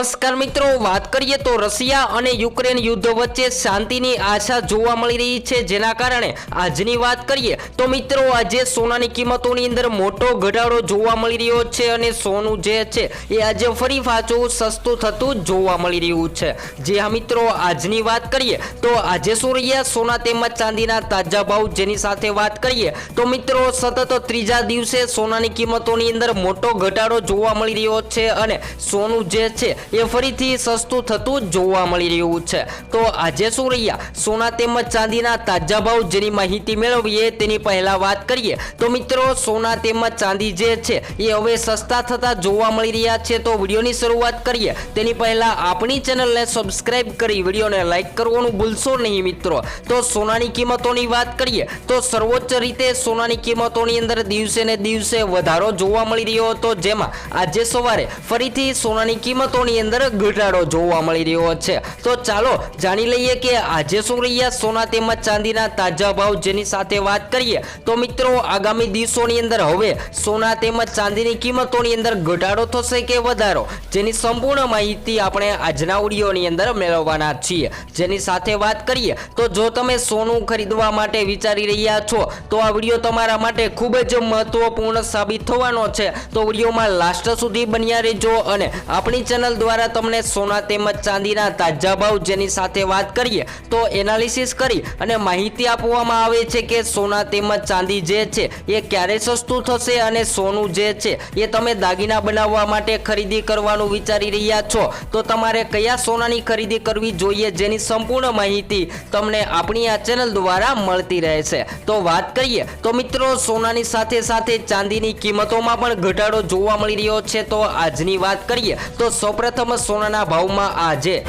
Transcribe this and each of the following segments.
નમસ્કાર મિત્રો, વાત કરીએ તો રશિયા અને યુક્રેન યુદ્ધ વચ્ચે શાંતિની આશા જોવા મળી રહી છે. જેના કારણે આજની વાત કરીએ તો મિત્રો, આજે સોનાની કિંમતોની અંદર મોટો ઘટાડો જોવા મળી રહ્યો છે અને સોનું જે છે એ આજે ફરી પાછું સસ્તું થતું જોવા મળી રહ્યું છે. જે હા મિત્રો, આજની વાત કરીએ તો આજે શું રહ્યા? સોના તેમજ ચાંદીના તાજા ભાવ જેની સાથે વાત કરીએ તો મિત્રો, સતત ત્રીજા દિવસે સોનાની કિંમતોની અંદર મોટો ઘટાડો જોવા મળી રહ્યો છે અને સોનું જે છે એ ફરીથી સસ્તું થતું જોવા મળી રહ્યું છે. તો આજે શું રહ્યા? સોના તેમજ ચાંદીના તાજા ભાવ જેની માહિતી મેળવીએ તેની પહેલા વાત કરીએ. તો મિત્રો, સોના તેમજ ચાંદી જે છે, એ હવે સસ્તા થતા જોવા મળી રહ્યા છે. તો વિડીયોની શરૂઆત કરીએ. તેની પહેલા આપણી ચેનલને સબસ્ક્રાઇબ કરી વિડીયોને લાઈક કરવાનું ભૂલશો નહીં મિત્રો. તો સોનાની કિંમતોની વાત કરીએ. તો સર્વોચ્ચ રીતે સોનાની કિંમતોની અંદર દિવસે ને દિવસે વધારો જોવા મળી રહ્યો હતો. જેમાં આજે સવારે ફરીથી સોનાની કિંમતોની અંદર ઘટાડો જોવા મળી રહ્યો છે. તો ચાલો જાણી લઈએ કે આજે શું રહ્યા સોના તેમજ ચાંદીના તાજા ભાવ જેની સાથે વાત કરીએ. તો મિત્રો, આગામી દિવસોની અંદર હવે સોના તેમજ ચાંદીની કિંમતોની અંદર ઘટાડો થશે કે વધારો? જેની સંપૂર્ણ માહિતી આપણે આજના વિડીયોની અંદર મેળવવાના છીએ. જેની સાથે વાત કરીએ, તો જો તમે સોનું ખરીદવા માટે વિચારી રહ્યા છો, તો આ વીડિયો તમારા માટે ખૂબ જ મહત્વપૂર્ણ સાબિત થવાનો છે. તો વિડીયોમાં લાસ્ટ સુધી બન્યા રહેજો અને આપણી ચેનલ દ્વારા તમને સોના તેમજ ચાંદીના તાજા ભાવ જેની સાથે વાત કરીએ તો એનાલિસિસ કરી અને માહિતી આપવામાં આવે છે કે સોના તેમજ ચાંદી જે છે એ ક્યારે સસ્તું થશે અને સોનું જે છે એ તમે દાગીના બનાવવા માટે ખરીદી કરવાનું વિચારી રહ્યા છો. તો તમારે કયા સોનાની ખરીદી કરવી જોઈએ જેની સંપૂર્ણ માહિતી તમને આપણી આ ચેનલ દ્વારા મળતી રહેશે તો વાત કરીએ તો મિત્રો, સોનાની સાથે સાથે ચાંદીની કિંમતોમાં પણ ઘટાડો જોવા મળી રહ્યો છે. તો આજની વાત કરીએ તો સૌપ્રથમ સોનાના ભાવમાં આજે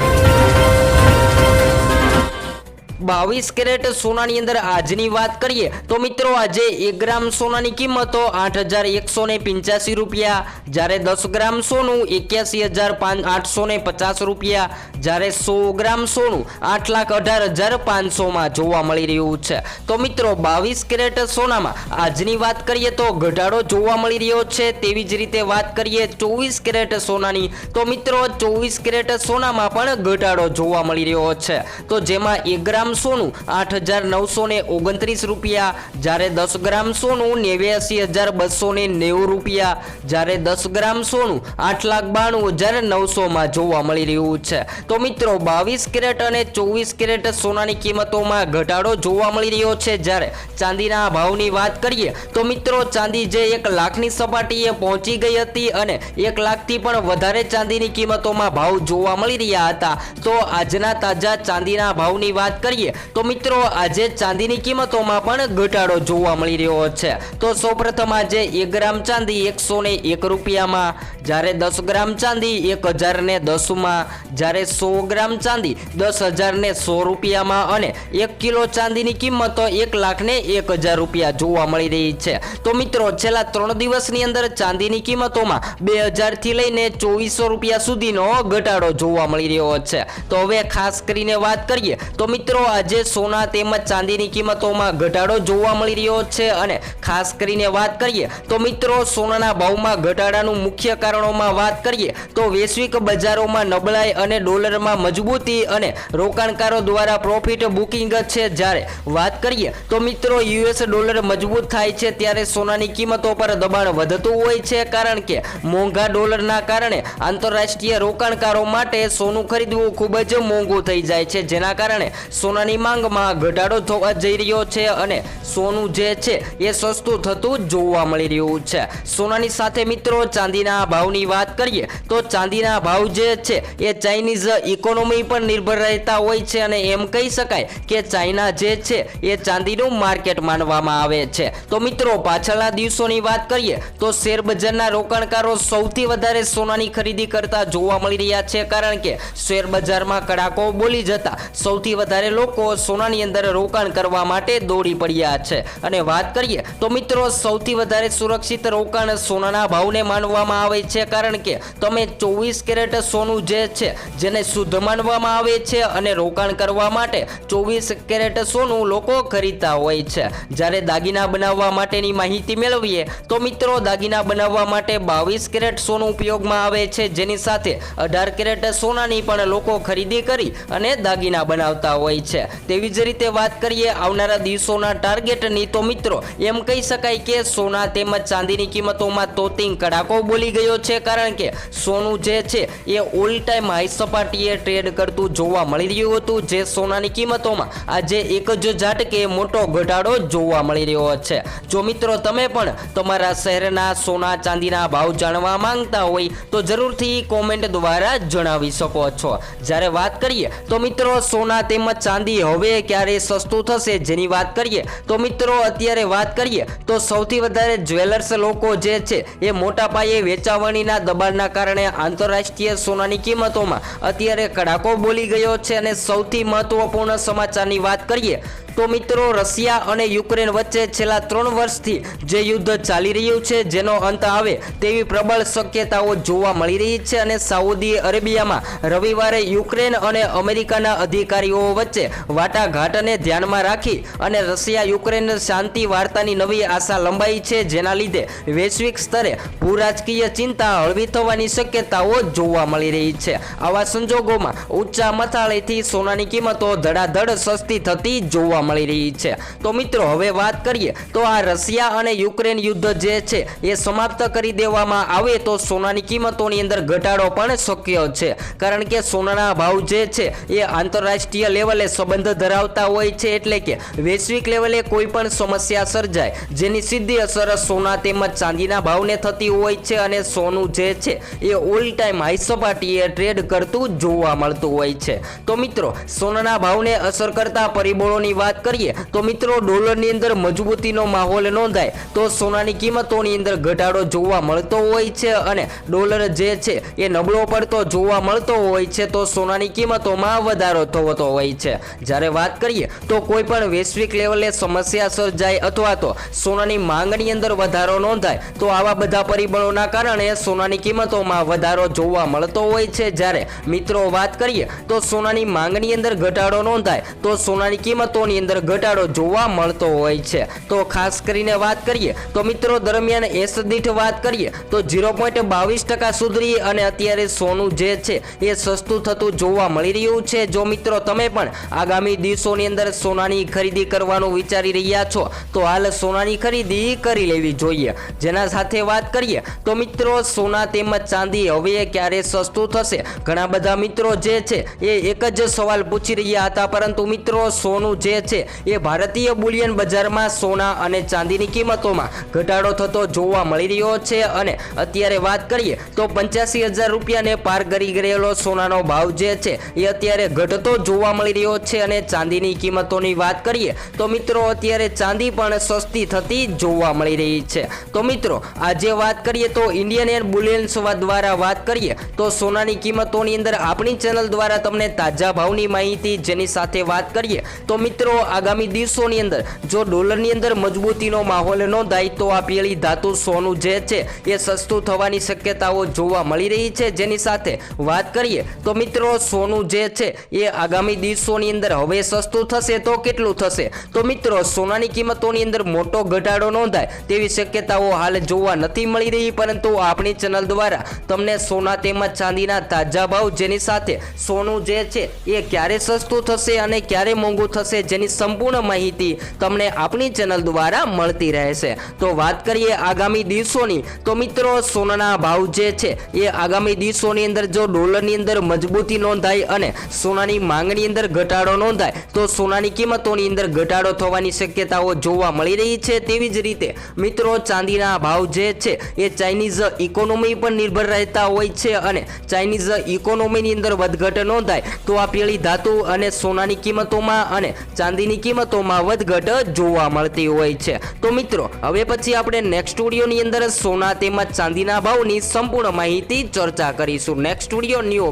બાવીસ કેરેટ સોનાની અંદર આજની વાત કરીએ, તો મિત્રો આજે એક ગ્રામ સોનાની કિંમતો આઠ હજાર એકસો ને પંચ્યાસી રૂપિયા. જ્યારે દસ ગ્રામ સોનું એક્યાસી હજાર આઠસો ને પચાસ રૂપિયા. જ્યારે સો ગ્રામ સોનું આઠ લાખ અઢાર હજાર પાંચસોમાં જોવા મળી રહ્યું છે. તો મિત્રો, બાવીસ કેરેટ સોનામાં આજની વાત કરીએ તો ઘટાડો જોવા મળી રહ્યો છે. તેવી જ રીતે વાત કરીએ ચોવીસ કેરેટ સોનાની, તો મિત્રો ચોવીસ કેરેટ સોનામાં પણ ઘટાડો જોવા મળી રહ્યો છે. તો જેમાં એક ગ્રામ સોનું આઠ હજાર નવસો ને ઓગણત્રીસ રૂપિયા, જ્યારે દસ ગ્રામ સોનું નેવ્યાસી હજાર બસો ને નેવું રૂપિયા, જ્યારે દસ ગ્રામ સોનું આઠ લાખ બાણું હજાર નવસોમાં જોવા મળી રહ્યું છે. તો મિત્રો, બાવીસ કેરેટ અને ચોવીસ કેરેટ સોનાની કિંમતોમાં ઘટાડો જોવા મળી રહ્યો છે. જ્યારે ચાંદીના ભાવની વાત કરીએ, તો મિત્રો, ચાંદી જે એક લાખની સપાટીએ પહોંચી ગઈ હતી અને એક લાખથી પણ વધારે ચાંદીની કિંમતોમાં ભાવ જોવા મળી રહ્યા હતા. તો આજના તાજા ચાંદીના ભાવની વાત કરીએ તો મિત્રો, આજે ચાંદીની કિંમતોમાં પણ ઘટાડો જોવા મળી રહ્યો છે. તો સૌપ્રથમ આજે એક ગ્રામ ચાંદી એકસો ને એક રૂપિયામાં, જ્યારે દસ ગ્રામ ચાંદી એક હજાર ને દસમાં, જ્યારે સો ગ્રામ ચાંદી દસ હજાર ને સો રૂપિયામાં અને એક કિલો ચાંદીની કિંમત એક લાખ ને એક હજાર રૂપિયા જોવા મળી રહી છે. તો મિત્રો, છેલ્લા ત્રણ દિવસની અંદર ચાંદીની કિંમતોમાં બે હજારથી લઈને ચોવીસો રૂપિયા સુધીનો ઘટાડો જોવા મળી રહ્યો છે. તો હવે ખાસ કરીને વાત કરીએ, તો મિત્રો આજે સોના તેમજ ચાંદીની કિંમતોમાં ઘટાડો જોવા મળી રહ્યો છે અને ખાસ કરીને વાત કરીએ તો મિત્રો, સોનાના ભાવમાં ઘટાડાનું મુખ્ય કારણોમાં વાત કરીએ તો વૈશ્વિક બજારોમાં નબળાઈ અને ડોલરમાં મજબૂતી અને રોકાણકારો દ્વારા પ્રોફિટ બુકિંગ છે. જ્યારે વાત કરીએ તો મિત્રો યુએસ ડોલર મજબૂત થાય છે ત્યારે સોનાની કિંમતો પર દબાણ વધતું હોય છે કારણ કે મોંઘા ડોલરના કારણે આંતરરાષ્ટ્રીય રોકાણકારો માટે સોનું ખરીદવું ખૂબ જ મોંઘું થઈ જાય છે. જેના કારણે સોનાની માંગમાં ઘટાડો થવા જઈ રહ્યો છે અને સોનું જે છે એ સસ્તું થતું જોવા મળી રહ્યું છે. સોનાની સાથે મિત્રો ચાંદીના ભાવની વાત કરીએ તો ચાંદીના ભાવ જે છે એ ચાઇનીઝ ઇકોનોમી પર નિર્ભર રહેતા હોય છે અને એમ કહી શકાય કે ચાઇના જે છે એ ચાંદીનું માર્કેટ માનવામાં આવે છે. તો મિત્રો પાછળના દિવસોની વાત કરીએ તો શેર બજારના રોકાણકારો સૌથી વધારે સોનાની ખરીદી કરતા જોવા મળી રહ્યા છે કારણ કે શેર બજારમાં કડાકો બોલી જતા સૌથી વધારે લોકો સોનાની અંદર રોકાણ કરવા માટે દોડી પડ્યા છે. અને વાત કરીએ તો મિત્રો, સૌથી વધારે સુરક્ષિત રોકાણ સોનાના ભાવને માનવામાં આવે છે, કારણ કે તમે ચોવીસ કેરેટ સોનું જે છે, જેને શુદ્ધ માનવામાં આવે છે અને રોકાણ કરવા માટે ચોવીસ કેરેટ સોનું લોકો ખરીદતા હોય છે. જ્યારે દાગીના બનાવવા માટેની માહિતી મેળવીએ તો મિત્રો, દાગીના બનાવવા માટે બાવીસ કેરેટ સોનું ઉપયોગમાં આવે છે, જેની સાથે અઢાર કેરેટ સોનાની પણ લોકો ખરીદી કરી અને દાગીના બનાવતા હોય છે. તેવી જ રીતે વાત કરીએ આવનારા દિવસોના ટાર્ગેટની તો મિત્રો, એમ કહી શકાય કે સોના તેમજ ચાંદીની કિંમતોમાં તોતિંગ કડાકો બોલી ગયો છે, કારણ કે સોનું જે છે એ ઓલ ટાઈમ હાઈ સપાટીએ ટ્રેડ કરતું જોવા મળી રહ્યું હતું, જે સોનાની કિંમતોમાં આજે એક જ ઝાટકે મોટો ઘટાડો જોવા મળી રહ્યો છે. જો મિત્રો તમે પણ તમારા શહેરના સોના ચાંદીના ભાવ જાણવા માંગતા હોય, તો જરૂરથી કોમેન્ટ દ્વારા જણાવી શકો છો. જ્યારે વાત કરીએ, તો મિત્રો, સોના તેમજ ચાંદી હવે ક્યારે સસ્તું થશે જેની વાત કરીએ, તો મિત્રો અત્યારે વાત કરીએ, તો સૌથી વધારે જ્વેલર્સ લોકો જે છે, એ મોટા પાયે વેચાવણીના દબાણના કારણે આંતરરાષ્ટ્રીય સોનાની કિંમતોમાં અત્યારે કડાકો બોલી ગયો છે અને સૌથી મહત્વપૂર્ણ સમાચારની વાત કરીએ તો મિત્રો, રશિયા અને યુક્રેન વચ્ચે છેલ્લા ત્રણ વર્ષથી જે યુદ્ધ ચાલી રહ્યું છે, જેનો અંત આવે તેવી પ્રબળ શક્યતાઓ જોવા મળી રહી છે અને સાઉદી અરેબિયામાં રવિવારે યુક્રેન અને અમેરિકાના અધિકારીઓ વચ્ચે વાટાઘાટને ધ્યાનમાં રાખી અને રશિયા યુક્રેન શાંતિ વાર્તાની નવી આશા લંબાઈ છે, જેના લીધે વૈશ્વિક સ્તરે ભૂરાજકીય ચિંતા હળવી થવાની શક્યતાઓ જોવા મળી રહી છે. આવા સંજોગોમાં ઊંચા મથાળેથી સોનાની કિંમતો ધડાધડ સસ્તી થતી જોવા મળી રહી છે. તો મિત્રો, હવે વાત કરીએ, તો આ રશિયા અને યુક્રેન યુદ્ધ જે છે, એ સમાપ્ત કરી દેવામાં આવે તો સોનાની કિંમતોની અંદર ઘટાડો પણ શક્ય છે. કારણ કે સોનાના ભાવ જે છે, એ આંતરરાષ્ટ્રીય લેવલે સંબંધ ધરાવતા હોય છે, એટલે કે વૈશ્વિક લેવલે કોઈ પણ સમસ્યા સર્જાય, જેની સીધી અસર સોના તેમજ ચાંદીના ભાવને થતી હોય છે અને સોનું જે છે, એ ઓલ ટાઈમ હાઈ સપાટીએ ટ્રેડ કરતું જોવા મળતું હોય છે. તો મિત્રો, સોનાના ભાવને અસર કરતા પરિબળોની વાત કરીએ તો મિત્રો ડોલરની અંદર મજબૂતીનો માહોલ નોંધાય તો સોનાની કિંમતોની અંદર ઘટાડો જોવા મળતો હોય છે અને ડોલર જે છે એ નબળો પડતો જોવા મળતો હોય છે તો સોનાની કિંમતોમાં વધારો થતો હોય છે. જ્યારે વાત કરીએ તો કોઈ પણ વૈશ્વિક લેવલે સમસ્યા સર્જાય અથવા તો સોનાની માંગની અંદર વધારો નોંધાય તો આવા બધા પરિબળોના કારણે સોનાની કિંમતોમાં વધારો જોવા મળતો હોય છે. જ્યારે મિત્રો વાત કરીએ તો સોનાની માંગની અંદર ઘટાડો નોંધાય તો સોનાની કિંમતોની અંદર ઘટાડો જોવા મળતો હોય છે. તો ખાસ કરીને વાત કરીએ, તો મિત્રો દરમિયાન એસ દીઠ વાત કરીએ, તો ઝીરો પોઈન્ટ બાવીસ ટકા સુધરી અને અત્યારે સોનું જે છે એ સસ્તું થતું જોવા મળી રહ્યું છે. જો મિત્રો તમે પણ આગામી દિવસોની અંદર સોનાની ખરીદી કરવાનું વિચારી રહ્યા છો, તો હાલ સોનાની ખરીદી કરી લેવી જોઈએ. જેના સાથે વાત કરીએ, તો મિત્રો સોના તેમજ ચાંદી હવે ક્યારે સસ્તું થશે? ઘણા બધા મિત્રો જે છે એ એક જ સવાલ પૂછી રહ્યા હતા, પરંતુ મિત્રો સોનું જે છે એ ભારતીય બુલિયન બજારમાં સોના અને ચાંદીની કિંમતોમાં ઘટાડો થતો જોવા મળી રહ્યો છે અને અત્યારે વાત કરીએ તો પંચ્યાસી હજાર રૂપિયાને પાર કરી ગયેલો સોનાનો ભાવ જે છે, એ અત્યારે ઘટતો જોવા મળી રહ્યો છે અને ચાંદીની કિંમતોની વાત કરીએ તો મિત્રો અત્યારે ચાંદી પણ સસ્તી થતી જોવા મળી રહી છે. તો મિત્રો, આજે વાત કરીએ તો ઇન્ડિયન એર બુલિયન દ્વારા વાત કરીએ તો સોનાની કિંમતોની અંદર આપણી ચેનલ દ્વારા તમને તાજા ભાવની માહિતી જેની સાથે વાત કરીએ તો મિત્રો આગામી દિવસોની અંદર જો ડોલરની અંદર મજબૂતીનો માહોલ નોંધાય તો આ પીળી ધાતુ સોનું જે છે એ સસ્તું થવાની શક્યતાઓ જોવા મળી રહી છે. જેની સાથે વાત કરીએ તો મિત્રો, સોનું જે છે એ આગામી દિવસોની અંદર હવે સસ્તું થશે તો કેટલું થશે? તો મિત્રો, સોનાની કિંમતોની અંદર મોટો ઘટાડો નોંધાય તેવી શક્યતાઓ હાલ જોવા નથી મળી રહી. પરંતુ આપણી ચેનલ દ્વારા તમને સોના તેમજ ચાંદીના તાજા ભાવ જેની સાથે સોનું જે છે એ ક્યારે સસ્તું થશે અને ક્યારે મોંઘું થશે જેની સંપૂર્ણ માહિતી તમને આપણી ચેનલ દ્વારા મળતી રહેશે. તો વાત કરીએ આગામી દિવસોની, તો મિત્રો સોનાના ભાવ જે છે, એ આગામી દિવસોની અંદર જો ડોલરની અંદર મજબૂતી નોંધાય અને સોનાની માંગણી અંદર ઘટાડો નોંધાય, તો સોનાની કિંમતોની અંદર ઘટાડો થવાની શક્યતાઓ જોવા મળી રહી છે. તેવી જ રીતે મિત્રો ચાંદીના ભાવ જે છે, એ ચાઇનીઝ ઇકોનોમી પર નિર્ભર રહેતા હોય છે અને ચાઇનીઝ ઇકોનોમીની અંદર વધઘટ નોંધાય, તો આ પીળી ધાતુ અને સોનાની કિંમતોમાં અને ચાંદીની કિંમતોમાં વધઘટ જોવા મળતી હોય છે. તો મિત્રો, હવે પછી આપણે નેક્સ્ટ સ્ટુડિયોની અંદર સોના તેમજ ચાંદીના ભાવની સંપૂર્ણ માહિતી ચર્ચા કરીશું. Next studio new